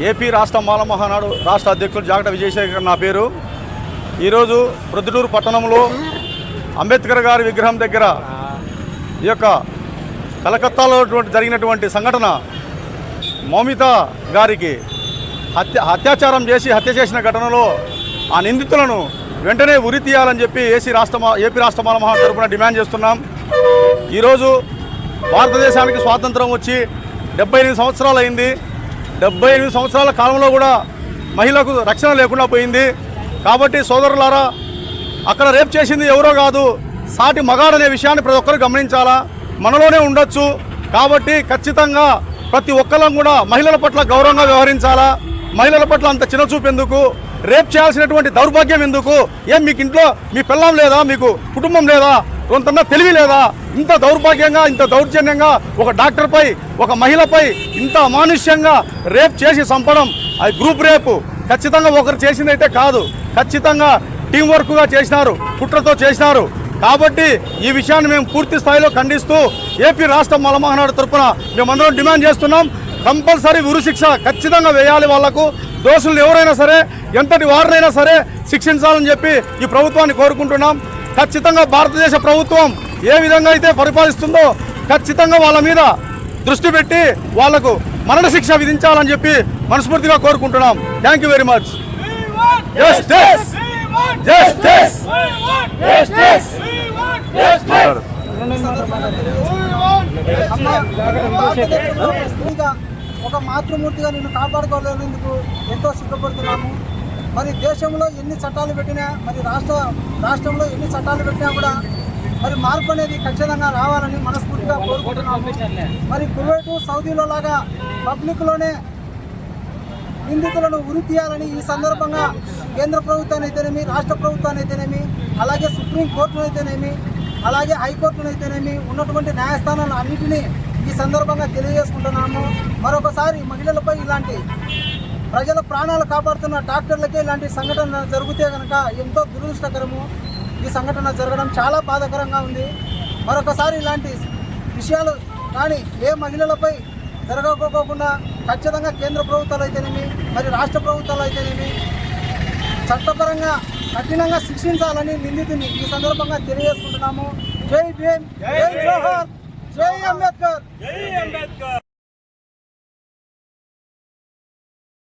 AP రాష్ట్ర మాల మహానాడు రాష్ట్ర అధ్యక్షులు జాగట విజయశేఖర్ నా పేరు. ఈరోజు ప్రొద్దుటూరు పట్టణంలో అంబేద్కర్ గారి విగ్రహం దగ్గర ఈ యొక్క కలకత్తాలో అటువంటి- జరిగినటువంటి సంఘటన మౌమిత గారికి హత్య అత్యాచారం చేసి హత్య చేసిన ఘటనలో ఆ నిందితులను వెంటనే ఉరి తీయాలని చెప్పి ఏసీ రాష్ట్ర ఏపీ రాష్ట్ర మాలమహా తరఫున తరపున డిమాండ్ చేస్తున్నాం. ఈరోజు భారతదేశానికి స్వాతంత్రం వచ్చి డెబ్బై ఎనిమిది సంవత్సరాలు అయింది. డెబ్బై ఎనిమిది సంవత్సరాల కాలంలో కూడా మహిళకు రక్షణ లేకుండా పోయింది. కాబట్టి సోదరులారా అక్కడ రేప్ చేసింది ఎవరో కాదు సాటి మగాడనే విషయాన్ని ప్రతి ఒక్కరు గమనించాలా? మనలోనే ఉండొచ్చు. కాబట్టి ఖచ్చితంగా ప్రతి ఒక్కరం కూడా మహిళల పట్ల గౌరవంగా వ్యవహరించాలా? మహిళల పట్ల అంత చిన్నచూపు ఎందుకు? రేప్ చేయాల్సినటువంటి దౌర్భాగ్యం ఎందుకు? ఏం మీకు ఇంట్లో మీ పిల్లం లేదా? మీకు కుటుంబం లేదా? కొంతన్నా తెలివి లేదా? ఇంత దౌర్భాగ్యంగా ఇంత దౌర్జన్యంగా ఒక డాక్టర్పై ఒక మహిళపై ఇంత అమానుష్యంగా రేప్ చేసి చంపడం అది గ్రూప్ రేపు. ఖచ్చితంగా ఒకరు చేసిందైతే కాదు. ఖచ్చితంగా టీం వర్క్గా చేసినారు కుట్రతో చేసినారు. కాబట్టి ఈ విషయాన్ని మేము పూర్తి స్థాయిలో ఖండిస్తూ ఏపీ రాష్ట్ర మలమహనాడు తరపున మేమందరం డిమాండ్ చేస్తున్నాం. కంపల్సరీ ఉరిశిక్ష ఖచ్చితంగా వేయాలి వాళ్ళకు. దోషులు ఎవరైనా సరే ఎంతటి వారినైనా సరే శిక్షించాలని చెప్పి ఈ ప్రభుత్వాన్ని కోరుకుంటున్నాం. ఖచ్చితంగా భారతదేశ ప్రభుత్వం ఏ విధంగా అయితే పరిపాలిస్తుందో ఖచ్చితంగా వాళ్ళ మీద దృష్టి పెట్టి వాళ్ళకు మరణశిక్ష విధించాలని చెప్పి మనస్ఫూర్తిగా కోరుకుంటున్నాం. థ్యాంక్ యూ వెరీ మచ్ ఒక మాతృమూర్తిగా నిన్ను కాపాడుకోలేనందుకు ఎంతో సిద్ధపడుతున్నాము మరి దేశంలో ఎన్ని చట్టాలు పెట్టినా మరి రాష్ట్ర రాష్ట్రంలో ఎన్ని చట్టాలు పెట్టినా కూడా మరి మార్పు అనేది ఖచ్చితంగా రావాలని మనస్ఫూర్తిగా కోరుకుంటున్నాము. మరి కువైటు సౌదీలో లాగా పబ్లిక్లోనే నిందితులను ఉరి తీయాలని ఈ సందర్భంగా కేంద్ర ప్రభుత్వాన్ని అయితేనేమి రాష్ట్ర ప్రభుత్వాన్ని అయితేనేమి అలాగే సుప్రీంకోర్టును అయితేనేమి అలాగే హైకోర్టును అయితేనేమి ఉన్నటువంటి న్యాయస్థానాలు అన్నింటినీ ఈ సందర్భంగా తెలియజేసుకుంటున్నాము. మరొకసారి మహిళలపై ఇలాంటి ప్రజల ప్రాణాలు కాపాడుతున్న డాక్టర్లకే ఇలాంటి సంఘటన జరిగితే కనుక ఎంతో దురదృష్టకరము. ఈ సంఘటన జరగడం చాలా బాధాకరంగా ఉంది. మరొకసారి ఇలాంటి విషయాలు కానీ ఏ మహిళలపై జరగకోకుండా ఖచ్చితంగా కేంద్ర ప్రభుత్వాలు అయితేనేమి మరి రాష్ట్ర ప్రభుత్వాలు అయితేనేమి చట్టపరంగా కఠినంగా శిక్షించాలని నిందితుని ఈ సందర్భంగా తెలియజేసుకుంటున్నాము. జై భీమ్ జై జోహర్ జై అంబేద్కర్.